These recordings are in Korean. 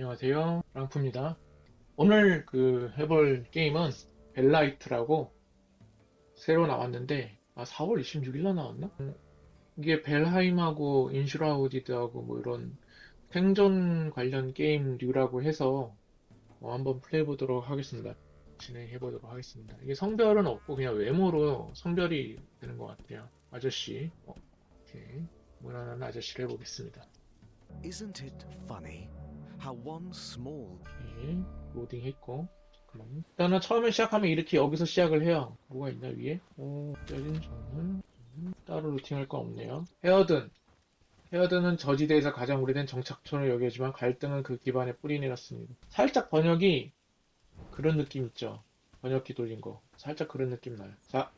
안녕하세요. 랑프입니다. 오늘 그 해볼 게임은 벨라이트라고 새로 나왔는데, 아, 4월 26일날 나왔나? 음, 이게 벨하임하고 인슈라우디드하고 뭐 이런 생존 관련 게임류라고 해서 어, 한번 플레이해보도록 하겠습니다. 진행해 보도록 하겠습니다. 이게 성별은 없고 그냥 외모로 성별이 되는 것 같아요. 아저씨. 어, 이렇게 무난한 아저씨를 해보겠습니다. Isn't it funny how one small 예, 로딩 했고. 그럼 일단은 처음에 시작하면 이렇게 여기서 시작을 해요. 뭐가 있나 위에? 오 때린 음, 따로 루팅할 거 없네요. 헤어든. 헤어든은 저지대에서 가장 오래된 정착촌을 여기지만 갈등은 그 기반에 뿌리 내렸습니다. 살짝 번역이 그런 느낌 있죠? 번역기 돌린 거. 살짝 그런 느낌 나요. 자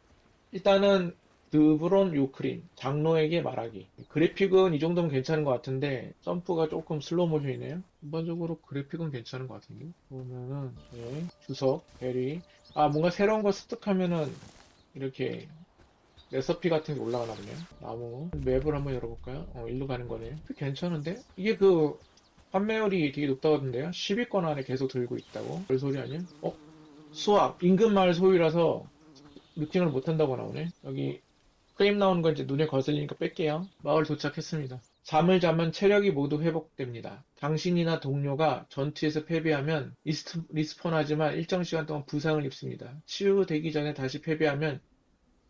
일단은 드브론 요크린 장로에게 말하기. 그래픽은 이 정도면 괜찮은 것 같은데 점프가 조금 슬로우 모션이네요. 전반적으로 그래픽은 괜찮은 것 같은데 보면은 예, 주석 베리. 아 뭔가 새로운 거 습득하면은 이렇게 레시피 같은 게 올라가나 보네요. 나무. 맵을 한번 열어볼까요? 어 일로 가는 거네요 괜찮은데? 이게 그 판매율이 되게 높다고 하던데요? 10위권 안에 계속 들고 있다고? 별 소리 아니야 어? 수학 임금 마을 소유라서 루팅을 못한다고 나오네. 여기 프레임 나오는 거 이제 눈에 거슬리니까 뺄게요. 마을 도착했습니다. 잠을 자면 체력이 모두 회복됩니다. 당신이나 동료가 전투에서 패배하면 리스트, 리스폰하지만 일정 시간 동안 부상을 입습니다. 치유되기 전에 다시 패배하면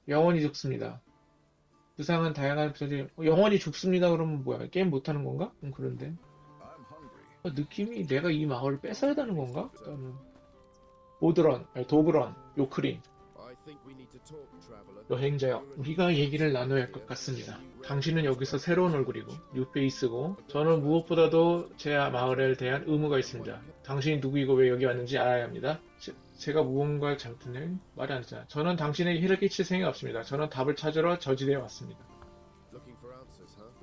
영원히 죽습니다. 부상은 다양한 부상이 영원히 죽습니다 그러면 뭐야 게임 못하는 건가? 음, 그런데 어, 느낌이 내가 이 마을을 뺏어야 되는 건가? 일단은 오드런, 아니, 도브런, 요크린 여행자여, 우리가 얘기를 나눠야 할 것 같습니다. 당신은 여기서 새로운 얼굴이고 뉴페이스고 저는 무엇보다도 제 마을에 대한 의무가 있습니다. 당신이 누구이고 왜 여기 왔는지 알아야 합니다. 제, 가 무언가를 잘못했네? 말이 안 되잖아. 저는 당신에게 해를 끼칠 생각이 없습니다. 저는 답을 찾으러 저지대에 왔습니다.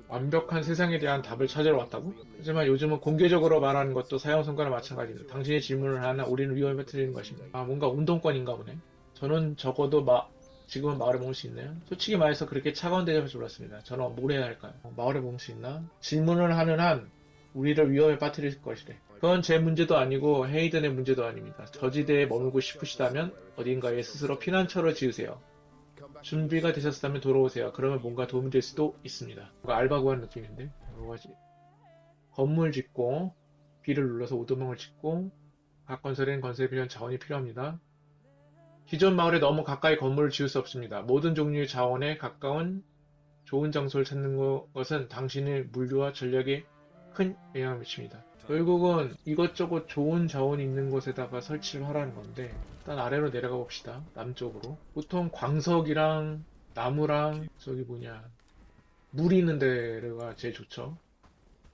완벽한 세상에 대한 답을 찾으러 왔다고? 하지만 요즘은 공개적으로 말하는 것도 사형선고나 마찬가지입니다. 당신의 질문을 하나 우리는 위험에 빠뜨리는 것입니다. 아 뭔가 운동권인가 보네. 저는 적어도 마, 지금은 마을에 머물 수 있나요? 솔직히 말해서 그렇게 차가운 대접을 졸랐습니다. 저는 뭘 해야 할까요? 어, 마을에 머물 수 있나? 질문을 하는 한 우리를 위험에 빠뜨릴 것이래. 그건 제 문제도 아니고 헤이든의 문제도 아닙니다. 저지대에 머물고 싶으시다면 어딘가에 스스로 피난처를 지으세요. 준비가 되셨다면 돌아오세요. 그러면 뭔가 도움이 될 수도 있습니다. 뭔가 알바 구하는 느낌인데? 여러 가지. 건물 짓고, B를 눌러서 오도망을 짓고, 각 건설에는 건설에 필요한 자원이 필요합니다. 기존 마을에 너무 가까이 건물을 지을 수 없습니다. 모든 종류의 자원에 가까운 좋은 장소를 찾는 것은 당신의 물류와 전략에 큰 영향을 미칩니다. 결국은 이것저것 좋은 자원이 있는 곳에다가 설치를 하라는 건데 일단 아래로 내려가 봅시다. 남쪽으로. 보통 광석이랑 나무랑 저기 뭐냐 물 있는 데가 제일 좋죠.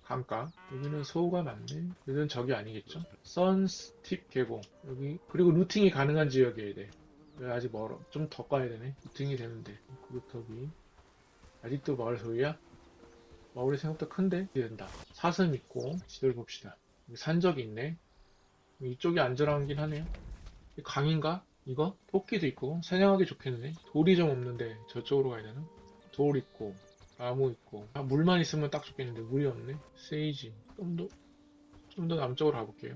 강가. 여기는 소가 많네. 여기는 저기 아니겠죠? 선스팁 계곡. 여기 그리고 루팅이 가능한 지역이어야 돼. 왜 아직 멀어. 좀 더 가야 되네. 루팅이 되는데. 구루터기. 아직도 마을 소유야? 마을이 생각보다 큰데? 된다. 사슴 있고 지도를 봅시다. 산적이 있네. 이쪽이 안전하긴 하네요. 이 강인가? 이거? 토끼도 있고 사냥하기 좋겠네. 돌이 좀 없는데 저쪽으로 가야 되나? 돌 있고 나무 있고 아, 물만 있으면 딱 좋겠는데 물이 없네. 세이지. 좀 더 좀 더 남쪽으로 가볼게요.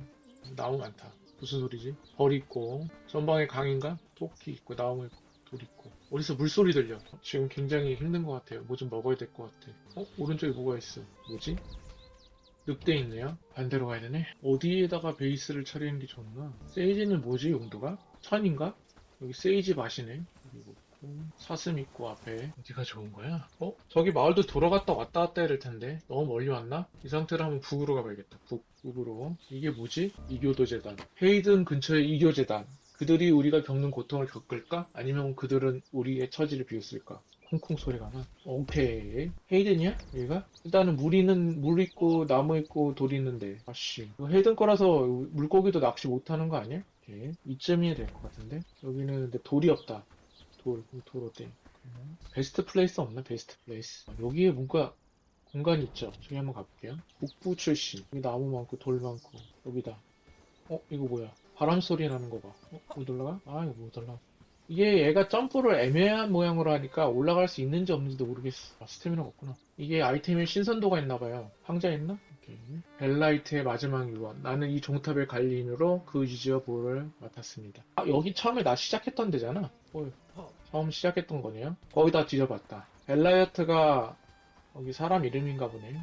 나무 많다. 무슨 소리지? 벌 있고 전방에 강인가? 토끼 있고 나무 있고 돌 있고 어디서 물소리 들려. 지금 굉장히 힘든 것 같아요. 뭐 좀 먹어야 될 것 같아. 어? 오른쪽에 뭐가 있어? 뭐지? 늑대 있네요. 반대로 가야 되네. 어디에다가 베이스를 차리는 게 좋나? 세이지는 뭐지 용도가? 천인가? 여기 세이지 밭이네. 그리고 사슴 있고 앞에 어디가 좋은 거야? 어? 저기 마을도 돌아갔다 왔다 갔다 될 텐데 너무 멀리 왔나? 이 상태로 한번 북으로 가봐야겠다. 북, 북으로. 이게 뭐지? 이교도 재단. 헤이든 근처의 이교 재단. 그들이 우리가 겪는 고통을 겪을까? 아니면 그들은 우리의 처지를 비웃을까? 콩콩 소리가 나. 오케이. 헤이든이야? 여기가? 일단은 물 있는, 물 있고, 나무 있고, 돌 있는데. 아씨. 헤이든 거라서 물고기도 낚시 못하는 거 아니야? 오케이. 이쯤이야 될것 같은데? 여기는 근데 돌이 없다. 돌, 돌 어때? 베스트 플레이스 없나? 베스트 플레이스. 여기에 뭔가 공간이 있죠. 저기 한번 가볼게요. 북부 출신. 여기 나무 많고, 돌 많고. 여기다. 어? 이거 뭐야? 바람 소리 나는 거 봐. 어? 못 올라가? 아, 이거 못 올라가. 이게 얘가 점프를 애매한 모양으로 하니까 올라갈 수 있는지 없는지도 모르겠어. 아, 스태미나가 없구나. 이게 아이템에 신선도가 있나봐요. 상자 있나? 벨라이트의 마지막 유언. 나는 이 종탑의 관리인으로 그 유지와 보호를 맡았습니다. 아, 여기 처음에 나 시작했던 데잖아. 어, 처음 시작했던 거네요. 거의 다 뒤져봤다. 벨라이트가 여기 사람 이름인가 보네.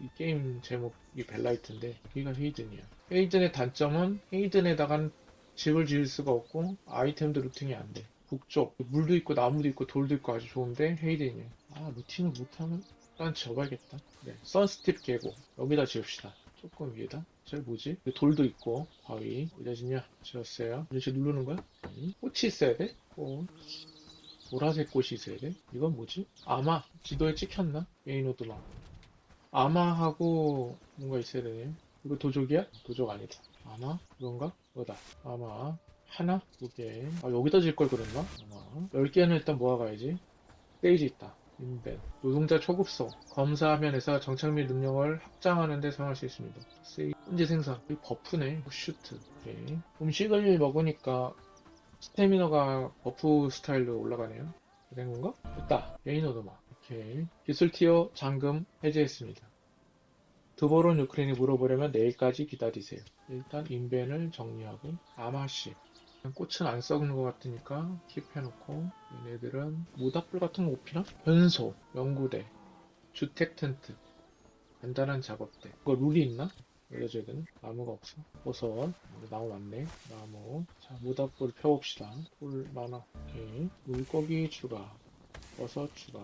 이 게임 제목이 벨라이트인데 여기가 헤이든이야. 헤이든의 단점은 헤이든에다간 집을 지을 수가 없고 아이템도 루팅이 안 돼. 북쪽 물도 있고 나무도 있고 돌도 있고 아주 좋은데 헤이든이야. 아 루팅을 못하면 일단 지어봐야겠다. 네, 선스팁 계곡 여기다 지읍시다. 조금 위에다. 저 뭐지? 여기 돌도 있고 바위 어디다 지냐? 지었어요. 이렇게 누르는 거야? 꽃이 있어야 돼? 꽃. 보라색 꽃이 있어야 돼? 이건 뭐지? 아마 지도에 찍혔나? 메인오드만. 아마 하고 뭔가 있어야 되네. 이거 도적이야? 도적 아니다. 아마? 이건가? 이거다. 아마. 하나? 두 개. 아, 여기다 질 걸 그랬나? 아마. 열 개는 일단 모아가야지. 페이지 있다. 인벤. 노동자 초급소. 검사 화면에서 정착 및 능력을 확장하는 데 사용할 수 있습니다. 세이. 현재 생산. 이 버프네. 슈트. 오케이. 음식을 먹으니까 스태미너가 버프 스타일로 올라가네요. 된 건가? 됐다. 메인 오더마. 오케이. 기술 티어 잠금 해제했습니다. 드보론 유크레인이 물어보려면 내일까지 기다리세요. 일단 인벤을 정리하고 아마씨. 꽃은 안 썩는 것 같으니까 킵해놓고 얘네들은 모닥불 같은 거못 피나? 변소, 연구대, 주택 텐트, 간단한 작업대. 이거 룰이 있나? 알려줘야 되나? 나무가 없어. 버섯, 나무 많네. 나무. 자, 모닥불 펴봅시다. 불 많아. 오케이. 물고기 추가. 버섯 추가.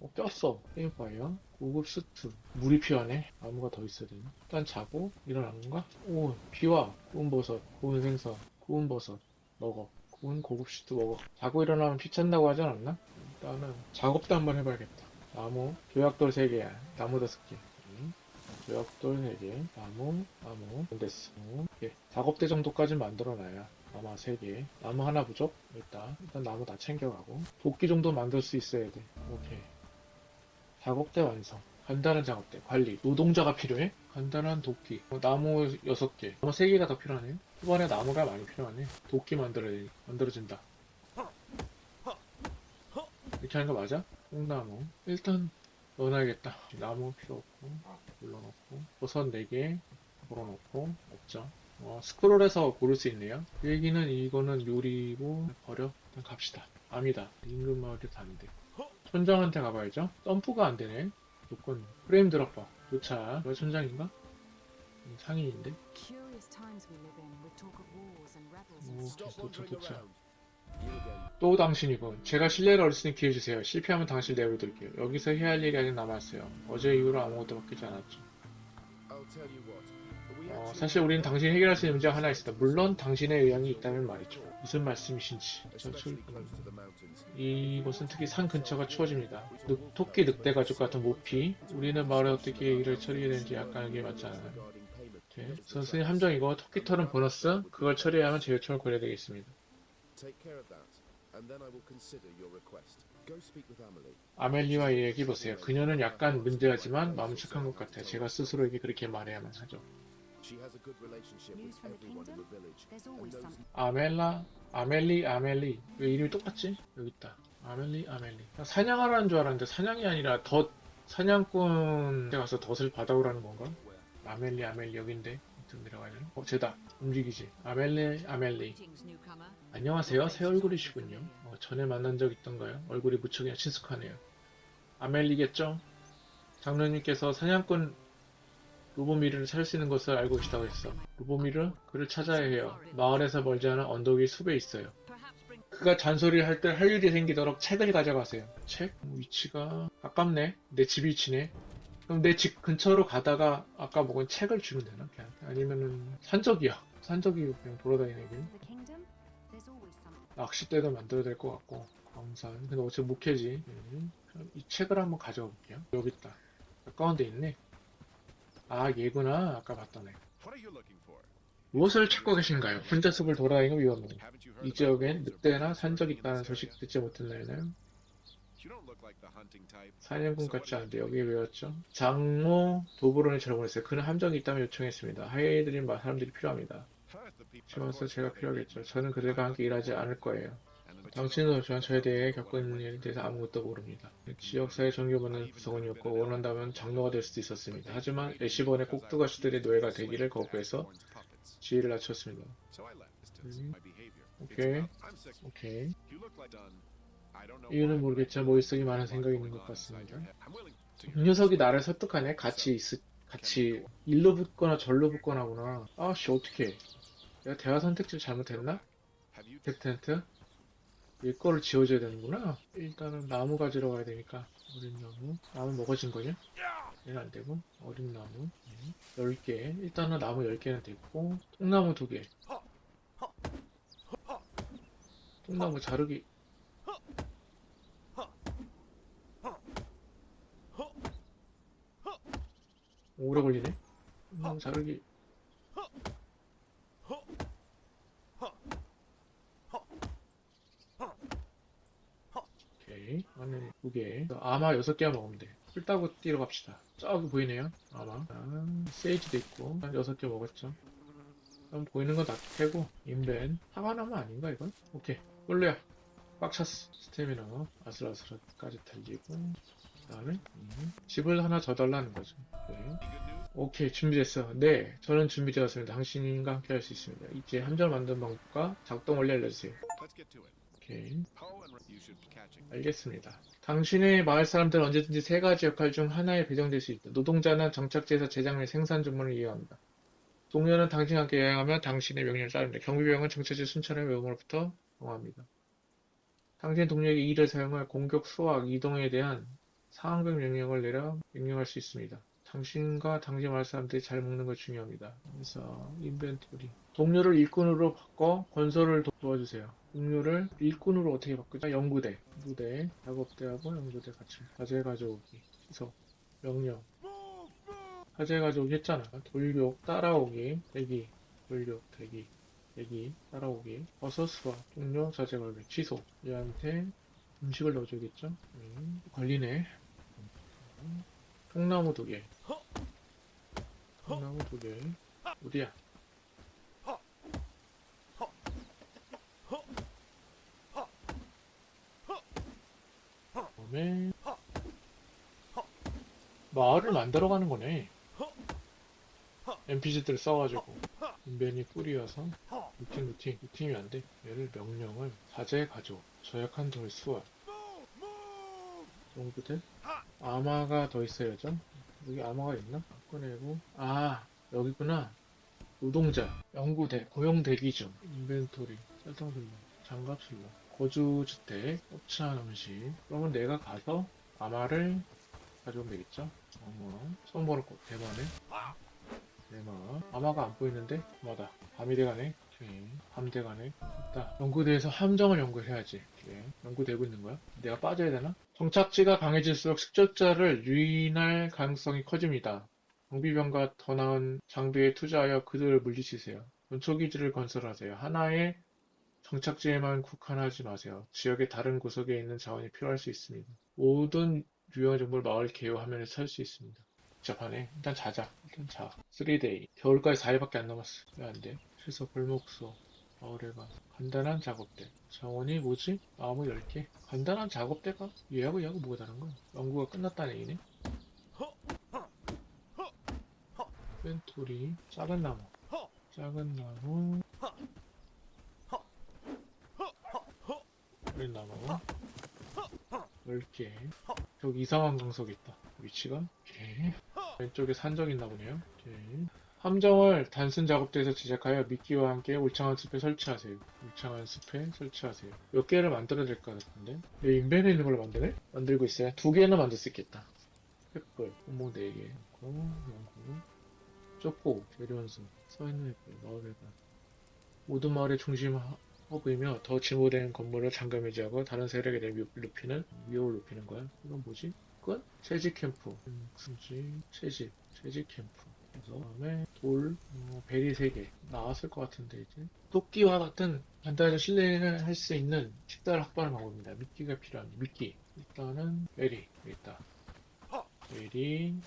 어, 꼈어. 게임파이어. 고급 수트. 물이 필요하네. 나무가 더 있어야 되네. 일단 자고 일어나는 건가? 오, 비와. 구운 버섯, 구운 생선, 구운 버섯. 먹어. 구운 고급 슈트 먹어. 자고 일어나면 피 찬다고 하지 않았나? 일단은 작업도 한번 해봐야겠다. 나무, 조약돌 3개야. 나무 5개. 조약돌 3개. 나무, 나무. 됐어. 예, 작업대 정도까지 만들어놔야 나무 3개. 나무 하나 부족? 일단, 일단 나무 다 챙겨가고. 도끼 정도 만들 수 있어야 돼. 오케이. 작업대 완성. 간단한 작업대, 관리. 노동자가 필요해? 간단한 도끼. 어, 나무 6개. 나무 3개가 더 필요하네. 이번에 나무가 많이 필요하네. 도끼 만들어야 만들어진다. 이렇게 하는 거 맞아? 콩나무. 일단 넣어놔야겠다. 나무 필요 없고, 눌러놓고, 버섯 4개, 걸어놓고, 없죠. 어, 스크롤에서 고를 수 있네요. 그 얘기는 이거는 요리고, 버려. 일단 갑시다. 암이다. 임금 마을이 다는데. 촌장한테 가봐야죠. 점프가 안 되네. 조건. 프레임 드랍바. 교차. 이거 촌장인가? 음, 상인인데. 오, 도착, 도착. 또 당신이군. 제가 신뢰를 얻을 수 있는 기회 주세요. 실패하면 당신 내버려둘게요. 여기서 해야 할 일이 아직 남았어요. 어제 이후로 아무것도 바뀌지 않았죠. 어, 사실 우리는 당신이 해결할 수 있는 문제가 하나 있습니다. 물론 당신의 의향이 있다면 말이죠. 무슨 말씀이신지. 저 especially 출- close to the mountains. 이곳은 특히 산 근처가 추워집니다. 늑, 토끼 늑대 가죽 같은 모피. 우리는 마을에 어떻게 일을 처리해야 되는지 약간 이게 맞지 않아요. 오케이. 선생님 함정이고 토끼 털은 보너스. 그걸 처리해야 하면 제 요청을 고려야 되겠습니다. Take care of that, and then I will consider your request. Go speak with Amelie. 아멜리와 얘기 보세요. 그녀는 약간 문제하지만 마음 착한 것 같아요. 제가 스스로에게 그렇게 말해야만 하죠. She has a good relationship News with from the everyone in the kingdom? village. There's and always knows something. 아멜라, 아멜리, 아멜리. 왜 이름이 똑같지? 여기 있다. 아멜리, 아멜리. 사냥하라는 줄 알았는데 사냥이 아니라 덫, 사냥꾼 데 가서 덫을 받아오라는 건가? 아멜리, 아멜리 여긴데. 좀 내려가야 되나? 어, 쟤다. 움직이지. 아멜리, 아멜리. Greetings, newcomer. 안녕하세요. 새 얼굴이시군요. 어, 전에 만난 적 있던가요? 얼굴이 무척 친숙하네요. 아멜리겠죠? 장로님께서 사냥꾼 루보미르를 찾을 수 있는 것을 알고 계시다고 했어. 루보미르? 그를 찾아야 해요. 마을에서 멀지 않은 언덕 위 숲에 있어요. 그가 잔소리를 할 때 할 일이 생기도록 책을 가져가세요. 책? 어, 위치가 아깝네. 내 집 위치네. 그럼 내 집 근처로 가다가 아까 먹은 책을 주면 되나? 그냥 아니면은 산적이야. 산적이 그냥 돌아다니는 길. 낚싯대도 만들어야 될 것 같고 광산 근데 어차피 못 캐지 음, 그럼 이 책을 한번 가져가 볼게요 여기 있다 가까운 데 있네 아 얘구나 아까 봤던 애? 무엇을 찾고 계신가요? 혼자 숲을 돌아다니는 you 이 지역엔 늑대나 산적이 in 있다는 소식? 듣지 못했나요? 사냥꾼 같지 않은데 여기 외웠죠? 장모 도브론이 저를 보냈어요 그는 함정이 있다면 요청했습니다 하이에드린 사람들이 필요합니다 지원서 제가 필요하겠죠 저는 그들과 함께 일하지 않을 거예요 the 당신은 저에 대해 겪은 일에 대해서 아무것도 모릅니다. 지역사회 정규만은 구성원이었고 원한다면 장로가 될 수도 있었습니다. 하지만 애시번의 꼭두가시들의 노예가 되기를 거부해서 지혜를 낮췄습니다. 음. 오케이. 오케이. 이유는 모르겠지만 머릿속에 많은 생각이 있는 것 같습니다. 이 녀석이 나를 설득하네? 같이 있, 같이 일로 붙거나 절로 붙거나 하구나. 아씨, 어떡해. 내가 대화 선택지를 잘못했나? 텍텐트? 일거를 지워줘야 되는구나. 일단은 나무 가지러 가야 되니까. 어린 나무. 나무 먹어진 거냐? 얘는 안 되고. 어린 나무. 음, 10개. 일단은 나무 10개는 됐고. 통나무 2개. 통나무 자르기. 오래 걸리네. 통나무 자르기. 오케이. 마늘 두 개. 아마 여섯 개만 먹으면 돼. 풀 따고 뛰러 갑시다. 저기 보이네요. 아마. 아, 세이지도 있고. 한 여섯 개 먹었죠. 그럼 보이는 건다 캐고. 인벤. 하나만 아닌가, 이건? 오케이. 꿀루야. 꽉 찼어. 스태미나. 아슬아슬까지 달리고. 그 다음에, 음, 집을 하나 더 달라는 거죠. 네. 오케이, 준비됐어. 네, 저는 준비되었습니다. 당신과 함께 할 수 있습니다. 이제 함정 만든 방법과 작동 원리 알려주세요. 오케이. 알겠습니다. 당신의 마을 사람들은 언제든지 세 가지 역할 중 하나에 배정될 수 있다. 노동자는 정착지에서 제작 및 생산 주문을 이해합니다. 동료는 당신과 함께 여행하며 당신의 명령을 따릅니다. 경비병은 정착지 순찰의 외음으로부터 정합니다. 당신 동료에게 이 일을 사용할 공격, 수확, 이동에 대한 상황별 명령을 내려 명령할 수 있습니다. 당신과 당신 마을 사람들이 잘 먹는 것 중요합니다. 그래서 인벤토리. 동료를 일꾼으로 바꿔 건설을 도- 도와주세요. 동료를 일꾼으로 어떻게 바꾸죠? 연구대, 무대, 작업대하고 연구대 같이 과제 가져오기, 시속, 명령. 과제 가져오기 했잖아. 돌격, 따라오기, 대기, 돌격, 대기, 대기, 따라오기, 버섯 수확, 동료 자재 걸기, 취소. 얘한테 음식을 넣어주겠죠? 음, 걸리네. 음, 통나무 두 개. 통나무 두 개. 어디야? 다음에 마을을 만들어 가는 거네. NPC들 써가지고. 인벤이 뿌리여서 루팅 루팅 루팅이 안 돼. 얘를 명령을 자재 가져 저약한 돌 수월. 연구대 아마가 더 있어야죠. 여기 아마가 있나? 꺼내고. 아 여기구나. 노동자. 연구대 고용 대기 중. 인벤토리. 설정술로 장갑 술로 거주주택 옵션 음식. 그러면 내가 가서 아마를 가져오면 되겠죠? 어머 손보를 꼭 대만에? 대만. 아마가 안 보이는데? 아마다. 밤이 돼가네? 오케이. 밤 돼가네. 됐다. 연구대에서 함정을 연구해야지. 오케이 연구되고 있는 거야? 내가 빠져야 되나? 정착지가 강해질수록 습격자를 유인할 가능성이 커집니다. 정비병과 더 나은 장비에 투자하여 그들을 물리치세요. 전초기지를 건설하세요. 하나의 정착지에만 국한하지 마세요. 지역의 다른 구석에 있는 자원이 필요할 수 있습니다. 모든 유용한 정보를 마을 개요 화면에 찾을 수 있습니다. 복잡하네. 일단 자자. 일단 자. 3데이. 겨울까지 4일밖에 안 남았어. 왜 안 돼? 그래서 골목소. 마을에 가. 간단한 작업대. 자원이 뭐지? 나무 10개. 간단한 작업대가? 얘하고 얘하고 뭐가 다른 거야? 연구가 끝났다는 얘기네? 펜토리. 작은 나무. 작은 나무. 어린 나무 10개 여기 이상한 강석이 있다. 위치가? 오케이. 왼쪽에 산적 있나 보네요. 오케이. 함정을 단순 작업대에서 제작하여 미끼와 함께 울창한 숲에 설치하세요. 울창한 숲에 설치하세요. 몇 개를 만들어야 될 것 같은데? 여기 인벤에 있는 걸로 만드네? 만들고 있어요. 두 개는 만들 수 있겠다. 횃불. 구멍 4개. 연구. 쪼꼬 재련수 서있는 횃불. 마을에 가 모든 마을의 중심 하- 허브이며 더 진보된 건물을 잠금 해제하고 다른 세력에 대해 위- 높이는 위협을 높이는 거야. 이건 뭐지? 이건 채집 캠프. 음, 수지 채집 채집 캠프. 그래서 다음에 돌 어, 베리 3개 나왔을 것 같은데 이제 토끼와 같은 간단하게 신뢰를 할 수 있는 식사를 확보하는 방법입니다. 미끼가 필요합니다. 미끼 일단은 베리 여기 있다. 베리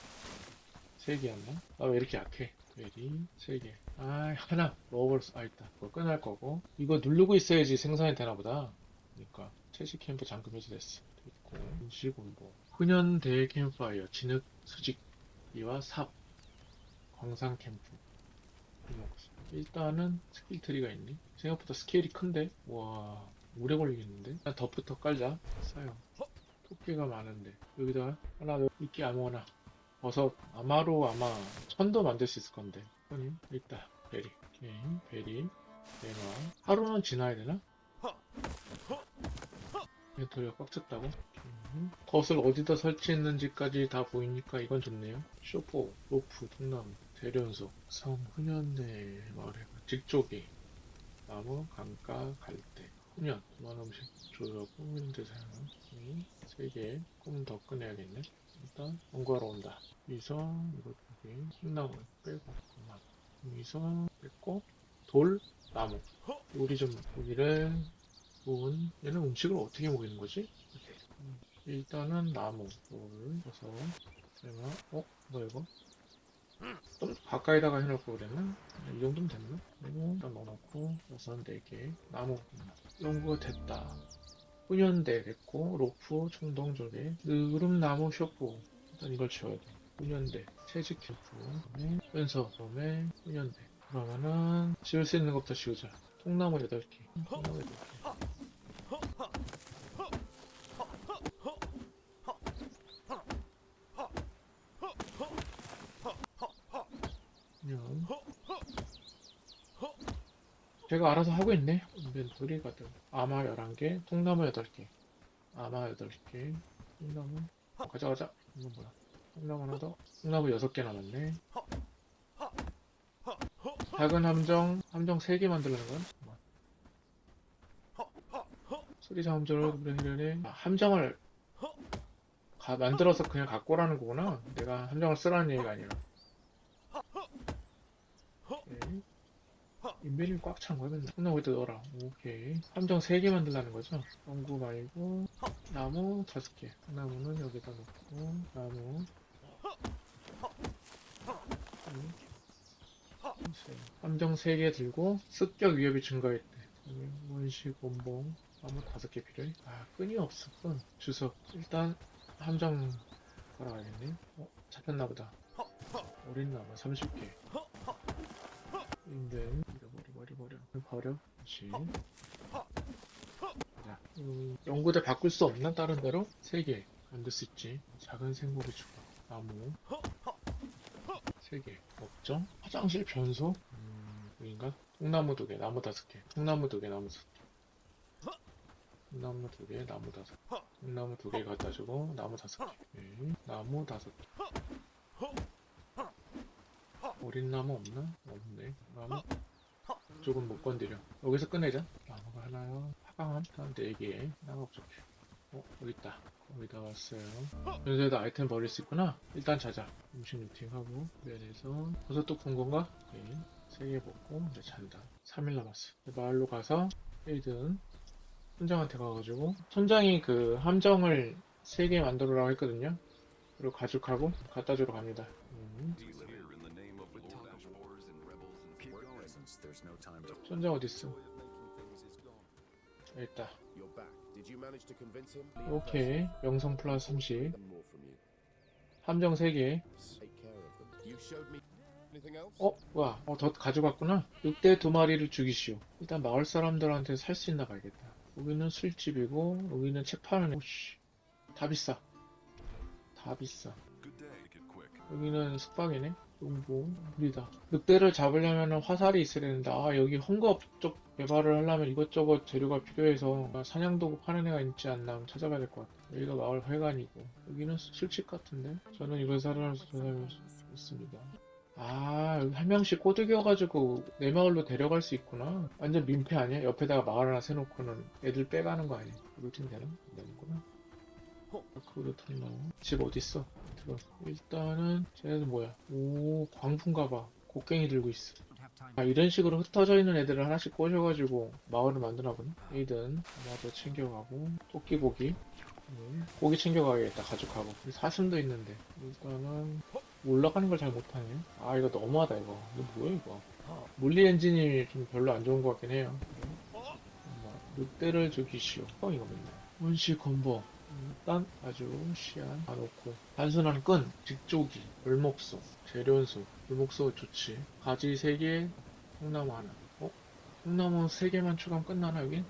3개였나? 아 왜 이렇게 약해? 베리 3개. 아, 하나 먹어버렸어. 아, 있다. 그거 끝날 거고. 이거 누르고 있어야지 생산이 되나 보다. 그러니까 채식 캠프 잠금 해제됐어. 됐고 인실공보 흔연대 캠프파이어 진흙 수직이와 삽 광산 캠프. 일단은 스킬 트리가 있네. 생각보다 스케일이 큰데 와 오래 걸리겠는데. 일단 덧부터 깔자. 쌓여. 토끼가 많은데 여기다 하나 더 이끼 아무거나 버섯 아마로 아마 천도 만들 수 있을 건데. 손님 있다 베리. 오케이 베리 대마. 하루는 지나야 되나? 배터리가 꽉 찼다고? 덫을 어디다 설치했는지까지 다 보이니까 이건 좋네요. 쇼포, 로프, 통나무, 대련소. 성, 훈연대 마을에 직조기 나무, 강가, 갈대. 훈연, 그만 음식 조여고 훈연대 사용 오케이. 세 개, 꿈 더 꺼내야겠네 일단 연구하러 온다 이거 두 개, 흰나무 빼고 그만 위선 뺐고 돌, 나무 우리 좀 고기를 구운 얘는 음식을 어떻게 먹이는 거지? 음, 일단은 나무 돌 버섯 대마 어? 뭐야 이거? 좀 가까이다가 거 그랬나? 이 정도면 됐나? 그리고 일단 넣어놓고 버섯 4개 나무 연구가 됐다 훈연대 됐고 로프 총동 조개 느름나무 쇼프. 일단 이걸 지워야 돼. 훈연대 채집 캠프. 그다음에 연서 그다음에 훈연대. 그러면은 지울 수 있는 것부터 지우자. 통나무 8개. 통나무 8개. 훈연. 제가 알아서 하고 있네 인벤토리거든. 아마 11개 통나무 8개. 아마 8개 통나무 어, 가져가자. 이건 뭐야? 통나무 하나 더? 통나무 6개 남았네. 작은 함정 함정 3개 만들려는 거야? 소리자 함정을 그래 아, 함정을 가- 만들어서 그냥 갖고 오라는 거구나. 내가 함정을 쓰라는 얘기가 아니라. 오케이. 인벤이 꽉 찬 거야? 맨날 통나무 여기다 넣어라. 오케이. 함정 3개 만들라는 거죠? 연구 말고 나무 5개. 나무는 여기다 놓고 나무. 함정 3개 들고 습격 위협이 증가했대. 원시 곤봉 나무 5개 필요해? 아 끈이 없어 끈 주석. 일단 함정 걸어가야겠네. 어 잡혔나 보다. 어린 나무 30개. 인벤 버려. 그렇지. 자, 음, 연구대 바꿀 수 없나 다른 데로? 3개. 만들 수 있지. 작은 생고기 추가 나무. 3개. 없죠? 화장실 변소? 음, 여긴가? 통나무 2개 나무 5개. 통나무 2개 나무 5개. 통나무 2개 나무 5개. 통나무 2개 갖다 주고 나무 5개. 오케이. 나무 5개. 어린 나무 없나? 없네. 나무 조금 못 건드려. 여기서 끝내자. 나무가 하나요. 화강암 한 4개. 나무 부족해. 어, 여기 있다. 여기다 왔어요. 여기다 아이템 버릴 수 있구나. 일단 자자. 음식 루팅하고, 면에서. 버섯도 군 건가? 오케이. 3개 먹고, 이제 잔다. 3일 남았어. 마을로 가서, 헤이든,村장한테 가가지고,村장이 그 함정을 3개 만들어라고 했거든요. 그리고 가죽하고, 갖다 주러 갑니다. 음. 村장 어딨어? 여기 있다. You're back. Did you manage to convince him? 오케이. 명성 플러스 30. More from you. 함정 3개. Take care of them. You showed me anything else? 어? 뭐야? 어, 더 가져갔구나. 늑대 두 마리를 죽이시오. 일단 마을 사람들한테 살 수 있나 봐야겠다. 여기는 술집이고, 여기는 책 파는, 오씨. 다 비싸. 다 비싸. 여기는 숙박이네. 농부, 무리다. 늑대를 잡으려면 화살이 있어야 되는데, 아, 여기 헝겊 쪽 개발을 하려면 이것저것 재료가 필요해서 사냥도구 파는 애가 있지 않나 찾아봐야 될 것 같아. 여기가 마을 회관이고, 여기는 술집 같은데? 저는 이걸 있습니다. 아, 여기 한 명씩 꼬드겨가지고 내 마을로 데려갈 수 있구나. 완전 민폐 아니야? 옆에다가 마을 하나 세놓고는 애들 빼가는 거 아니야? 되나? 안 되는구나. 그거로 탔나? 집 어딨어? 들어. 일단은 쟤네들 뭐야? 오, 광풍가봐. 곡괭이 들고 있어. 아, 이런 식으로 흩어져 있는 애들을 하나씩 꼬셔가지고 마을을 만드나 보네. 에이든 나도 챙겨가고 토끼 고기. 음, 고기 챙겨가야겠다. 가죽하고. 사슴도 있는데 일단은 올라가는 걸 잘 못하네. 아 이거 너무하다 이거. 이거 뭐야 이거. 물리 엔진이 좀 별로 안 좋은 것 같긴 해요. 뭐, 늑대를 죽이시오. 어, 이거 맨날. 원시 콤보. 일단 아주 시안 봐놓고 단순한 끈, 직조기, 물목소, 재련소, 물목소 좋지. 가지 3개, 콩나무 하나. 어? 콩나무 3개만 추가하면 끝나나 여긴?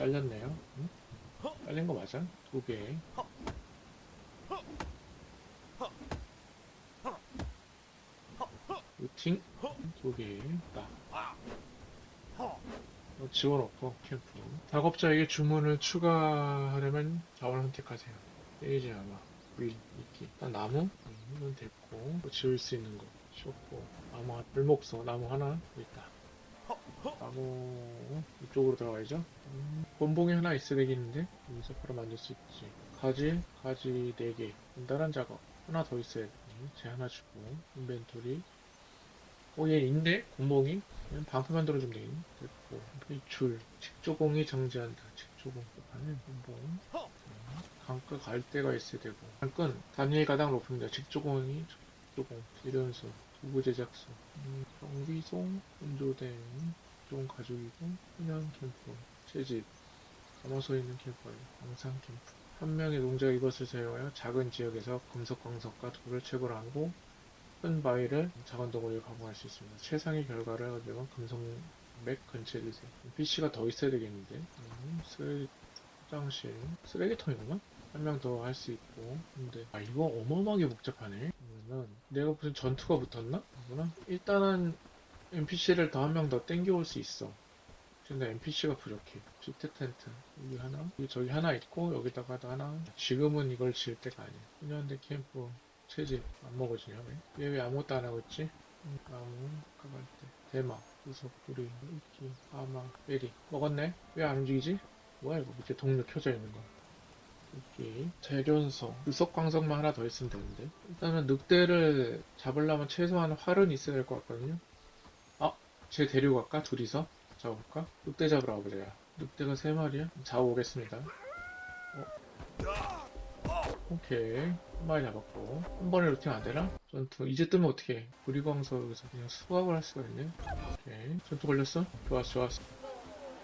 잘렸네요. 응? 잘린 거 맞아? 두 개. 루팅 두 개. 나. 어, 지워놓고 캠프. 작업자에게 주문을 추가하려면 자원을 선택하세요. 페이지 아마 윌 있기. 일단 나무 는 됐고 또 지울 수 있는 거 쉬웠고 나무 불목소 나무 하나 있다. 나무 이쪽으로 들어가야죠. 음, 곤봉이 하나 있어야 되겠는데? 여기서 바로 만들 수 있지. 가지 가지 4개. 간단한 작업. 하나 더 있어야 돼. 쟤 하나 주고. 인벤토리. 오얘 곤봉이? 그냥 방패 만들어주면 되겠네. 됐고. 이 줄. 직조공이 정지한다. 직조공 하는 곤봉. 음, 강가 갈 데가 있어야 되고. 끈 단일 가당 높입니다. 직조공이 직조공. 재련소 두부 제작소. 음, 경비송 운조대 좀 가족이고 그냥 캠프 채집 가마솥 있는 캠프예요 영상 캠프 한 명의 농자가 이것을 사용하여 작은 지역에서 금속 광석과 돌을 채굴 하고 큰 바위를 작은 덩어리로 가공할 수 있습니다. 최상의 결과를 얻으려면 금속 맥 근처에 두세요. PC가 더 있어야 되겠는데 음, 쓰레기 화장실 쓰레기통이구나? 한 명 더 할 수 있고 근데 아 이거 어마어마하게 복잡하네 그러면 내가 무슨 전투가 붙었나? 아구나 일단은 NPC를 더 한 명 더 땡겨올 수 있어. 근데 NPC가 부족해. 주택 텐트. 여기 하나? 여기 저기 하나 있고 여기다가도 하나? 지금은 이걸 지을 때가 아니야. 그년대 캠프 채집 안 먹어지냐 왜? 얘 왜 아무것도 안 하고 있지? 음, 나무 때. 대마 구석 뿌리 이끼 아마 베리. 먹었네? 왜 안 움직이지? 뭐야 이거? 밑에 동료 켜져 있는 거. 이끼. 재련소. 유석 광석만 하나 더 있으면 되는데. 일단은 늑대를 잡으려면 최소한 활은 있어야 될 것 같거든요. 아! 쟤 데리고 갈까? 둘이서? 잡아볼까? 늑대 잡으러 가보자 늑대가 세 마리야? 잡아오겠습니다 어? 오케이 한 마리 잡았고 한 번에 루팅 안 되나? 전투 이제 뜨면 어떻게 구리광석에서 그냥 수확을 할 수가 있네 오케이 전투 걸렸어? 좋았어 좋았어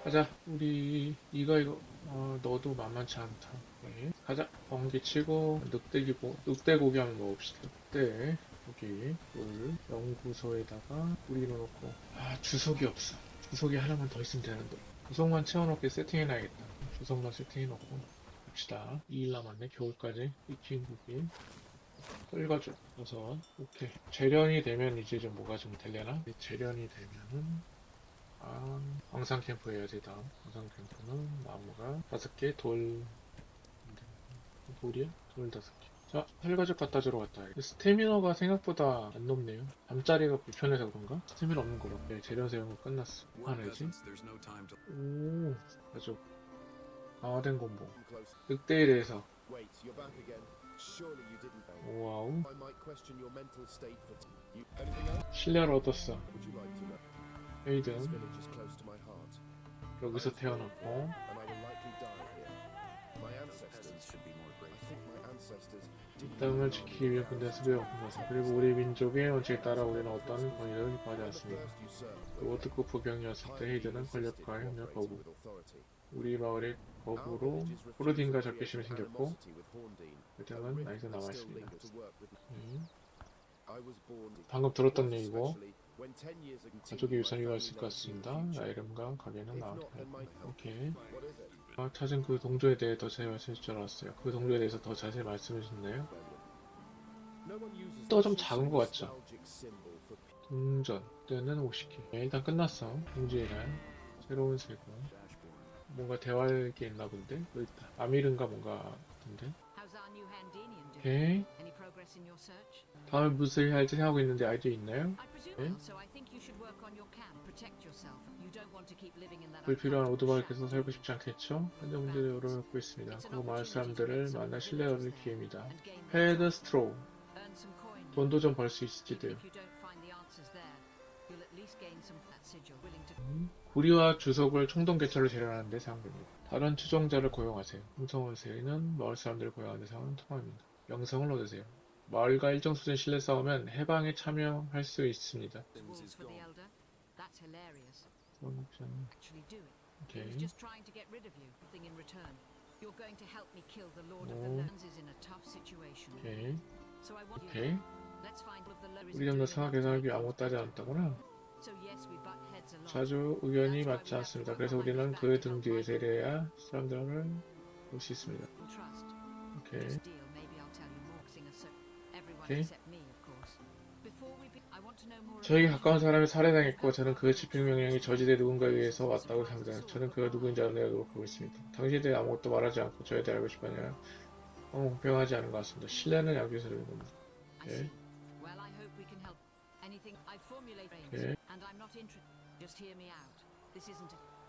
가자 우리 이거 이거 어, 너도 만만치 않다 오케이. 가자 번개 치고 늑대기 고 늑대 고기 한번 먹읍시다 늑대 고기 물 연구소에다가 우리 넣어놓고 아 주석이 없어 주석이 하나만 더 있으면 되는데 주석만 채워놓게 세팅해놔야겠다 주석만 세팅해놓고 갑시다. 2일 남았네, 겨울까지. 익힌 고기. 끓여가지고, 버섯. 오케이. 재련이 되면 이제 좀 뭐가 좀 되려나? 재련이 되면은, 아, 광산 캠프 해야 돼, 다음. 광산 캠프는 나무가 다섯 개, 돌, 돌이야? 돌 다섯 개. 자, 헬가죽 갖다 주러 갔다. 스태미너가 생각보다 안 높네요. 잠자리가 불편해서 그런가? 스태미너 없는 거로. 네, 재련 사용 거 끝났어. 뭐 하나지? doesn't, there's no time to. 오, 가죽. 강화된 closer. 늑대에 대해서. 와우. 신뢰를 얻었어. 에이든 heart, 여기서 태어났고 didn't. 땅을 지키기 위해 군대 수비에 없는 것은 그리고 우리 민족의 원칙에 따라 우리는 어떤 권위를 기뻐하지 않습니다. usurper. 로드급 부병이었을 때 헤이드는 권력과 협력 거부. 우리 Our 거부로 호르딘과 적개심이 생겼고. 그때는 Rick 나이서 남아 still 있습니다. lingered to work with me. 음, 방금 들었던 얘기고 especially when 10 years ago 가족의 유산이 있을 것 같습니다. legacy in the 나 future. 이름과 가게는 help. 오케이? 아, 찾은 그 동조에 대해 더 자세히 말씀해 줄 알았어요. 그 동조에 대해서 더 자세히 말씀해 주셨나요? 또좀 this 작은 것 같죠? 동전 때는 50개 네, 일단 끝났어 동지이날 새로운 세금 뭔가 대화할 게 있나 본데 여기 있다 아미른가 뭔가 같은데? 오케이? 다음에 무슨 일 할지 생각하고 있는데 아이디어 있나요? I 불필요한 오두막에서 shack. 살고 싶지 않겠죠? 현재 문제를 열어놓고 있습니다 그 마을 사람들을 만나 신뢰를 얻을 기회입니다 헤드 스트로우. 돈도 좀 벌 수 있을지도요 구리와 주석을 총동 개찰로 재련하는 데 사용됩니다. 다른 추종자를 고용하세요. 음성을 세리는 마을 사람들을 고용하는 데 사용하는 통합니다. 명성을 얻으세요. 마을과 일정 수준 신뢰 싸우면 해방에 참여할 수 있습니다. Walls for the elder? That's hilarious. 그럼 Actually do it. He 오케이. was just trying to get rid of you. Thing in return. You're going to help me kill the Lord of the Oh. Lands is in a tough situation. 오케이. So I want 오케이. you. Let's find all of the lowest 우리 점도 상하 계산하기 아무것도 하지 않았다구나. So yes, we butt heads a lot. 자주 의견이 맞지 않습니다. 그래서 우리는 그등 뒤에 세려야 사람들을 볼 수 있습니다. And trust. 오케이. This deal, maybe I'll tell you more, seeing as so everyone Okay. except 저에게 가까운. 사람이 살해당했고 저는 그 집행 명령이 저지대 누군가에 의해서 왔다고 생각합니다. 저는 그가 누구인지 알아내려 노력하고 있습니다. 당신에 대해 아무것도 말하지 않고 저에 대해 알고 싶었냐? 너무 공평하지 않은 것 같습니다. 신뢰는 isn't. A,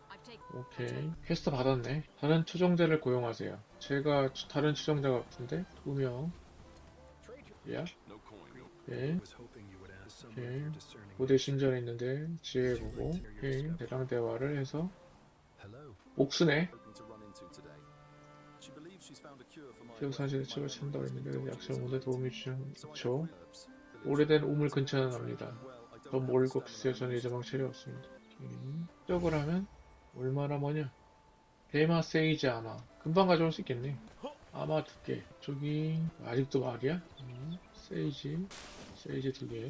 I've taken. 오케이. 퀘스트 받았네. 다른 추종자를 고용하세요. 제가 추- 다른 추종자 같은데? 두 명. 야? No coin, 고대 심전에 있는데 지혜보고 오케이. 대랑 대화를 해서. 옥수네. 기억 사실의 책을 찬다고 했는데 그 약속을 오늘 도움이 주죠. 오래된 우물 근처는 압니다. 더 멀고 비싸요. 저는 예전망 체리 없습니다. 쪽을 하면 얼마나 머냐? 대마 세이지 아마 금방 가져올 수 있겠네. 아마 두 개. 저기 아직도 말이야? 음, 세이지, 세이지 두 개.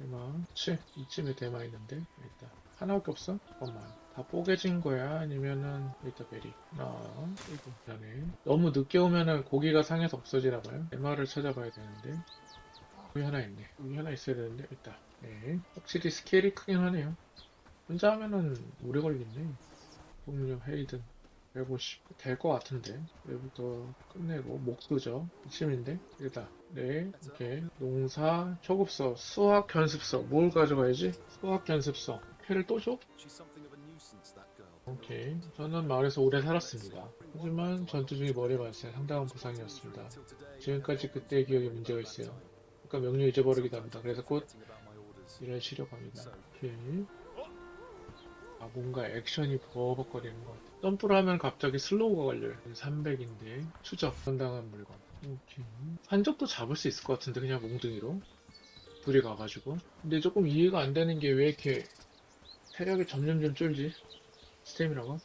대마. 치 이쯤에 대마 있는데 일단 하나밖에 없어? 잠깐만. 다 뽀개진 거야? 아니면은 일단 베리 하나 이거 그다음에 너무 늦게 오면은 고기가 상해서 없어지나 봐요. 대마를 찾아봐야 되는데 여기 하나 있네. 여기 하나 있어야 되는데 일단 네. 확실히 스케일이 크긴 하네요. 혼자 하면은 오래 걸리네. 동료 헤이든 150. 될 것 같은데. 얘부터 끝내고, 목도죠. 이쯤인데? 여기다. 네, 이렇게. 농사, 초급서, 수학 견습서. 뭘 가져가야지? 수학 견습서. 패를 또 줘? 오케이. 저는 마을에서 오래 살았습니다. 하지만 전투 중에 머리 맞았어요. 상당한 부상이었습니다. 지금까지 그때의 기억에 문제가 있어요. 그러니까 명령 잊어버리기도 합니다. 그래서 곧. 일을 치려고 합니다. 오케이. 아, 뭔가 액션이 버벅거리는 것 같아. 점프를 하면 갑자기 슬로우가 걸려요. 300인데. 추적. 상당한 물건. 오케이. 한적도 잡을 수 있을 것 같은데, 그냥 몽둥이로. 둘이 가가지고. 근데 조금 이해가 안 되는 게 왜 이렇게 체력이 점점점 줄지? 스템이라고?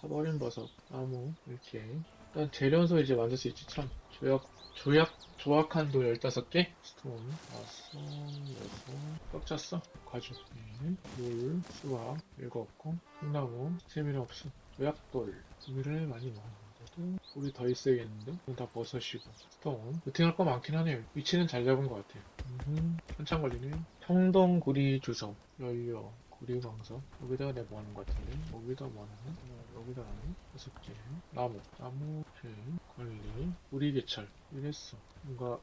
사버린 버섯, 나무, 이렇게. 일단 재련소 이제 만들 수 있지, 참. 조약, 조약, 조악한 돌 15개? 스톤, 다섯, 여섯, 꽉 찼어? 가죽, 네. 물, 수학, 별거 없고, 콩나무, 스템이라 없어. 조약돌, 구미를 많이 넣었는데도, 우리 더 있어야겠는데? 다 버섯이고, 스톤. 루팅할 거 많긴 하네요. 위치는 잘 잡은 것 같아요. 음, 한참 걸리네. 청동구리 주석, 연료, 구리 광석. 여기다가 내가 뭐 하는 것 같은데? 여기다 뭐 하나? 어, 여기다 하나? 개. 나무, 나무, 개, 관리, 우리 개철. 이랬어. 뭔가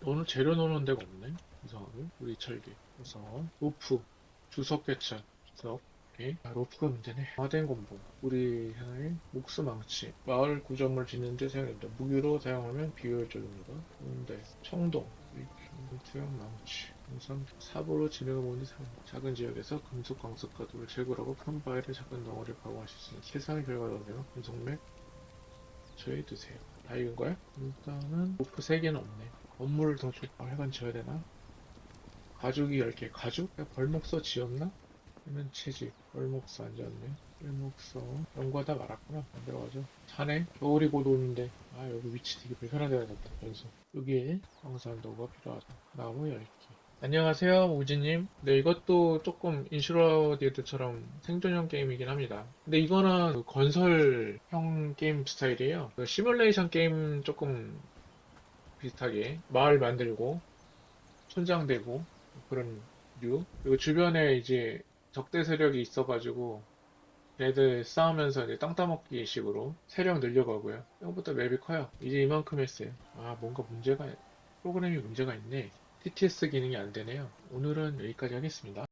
너는 재료 넣는 데가 없네. 이상하게. 우리 철기. 그래서 로프, 주석 개철, 주석. 오케이. 아, 로프가 문제네. 화된 공부. 우리 하나의 목수망치. 마을 구조물 짓는데 사용됩니다. 무기로 사용하면 비효율적입니다. 그런데 청동, 투영 망치. 우선 모으는 데 사용. 작은 지역에서 금속 광석과 돌을 제거하고 큰 바위를 작은 덩어리를 가공할 수 있습니다. 세상의 결과로네요. 금속맥 저희 드세요. 다 익은 거야? 일단은 로프 3개는 없네. 건물을 더 줘. 해관 지어야 되나? 가죽이 10개. 가죽? 벌목서 지었나? 얘는 채집. 벌목서 안 지었네. 벌목서. 연구하다 말았구나. 안 들어가죠. 자네? 겨울이 곧 오는데. 아, 여기 위치 되게 데가 있다. 연소. 여기에 광산도가 필요하다. 나무 10개. 안녕하세요, 우지님. 네, 이것도 조금 인슈러디드처럼 생존형 게임이긴 합니다. 근데 이거는 그 건설형 게임 스타일이에요. 그 시뮬레이션 게임 조금 비슷하게 마을 만들고 천장되고 그런 류. 그리고 주변에 이제 적대 세력이 있어가지고 걔들 싸우면서 이제 땅 따먹기 식으로 세력 늘려가고요. 생각보다 맵이 커요. 이제 이만큼 했어요. 아, 뭔가 문제가, 프로그램이 문제가 있네. TTS 기능이 안 되네요. 오늘은 여기까지 하겠습니다.